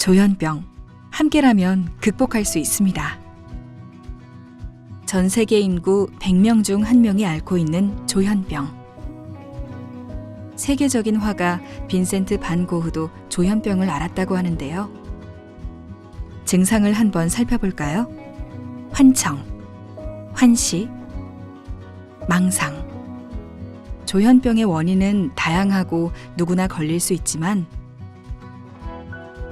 조현병. 함께라면 극복할 수 있습니다. 전 세계 인구 100명 중 1명이 앓고 있는 조현병. 세계적인 화가 빈센트 반 고흐도 조현병을 앓았다고 하는데요. 증상을 한번 살펴볼까요? 환청, 환시, 망상. 조현병의 원인은 다양하고 누구나 걸릴 수 있지만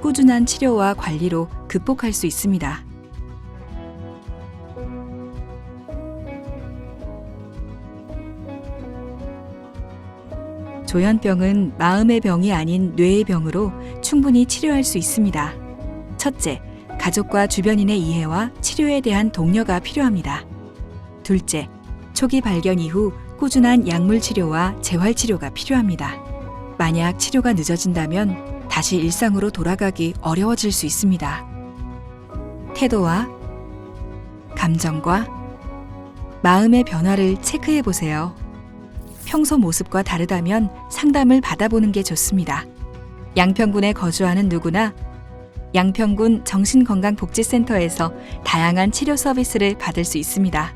꾸준한 치료와 관리로 극복할 수 있습니다. 조현병은 마음의 병이 아닌 뇌의 병으로 충분히 치료할 수 있습니다. 첫째, 가족과 주변인의 이해와 치료에 대한 독려가 필요합니다. 둘째, 초기 발견 이후 꾸준한 약물 치료와 재활 치료가 필요합니다. 만약 치료가 늦어진다면 다시 일상으로 돌아가기 어려워질 수 있습니다. 태도와 감정과 마음의 변화를 체크해 보세요. 평소 모습과 다르다면 상담을 받아보는 게 좋습니다. 양평군에 거주하는 누구나 양평군 정신건강복지센터에서 다양한 치료 서비스를 받을 수 있습니다.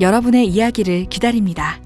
여러분의 이야기를 기다립니다.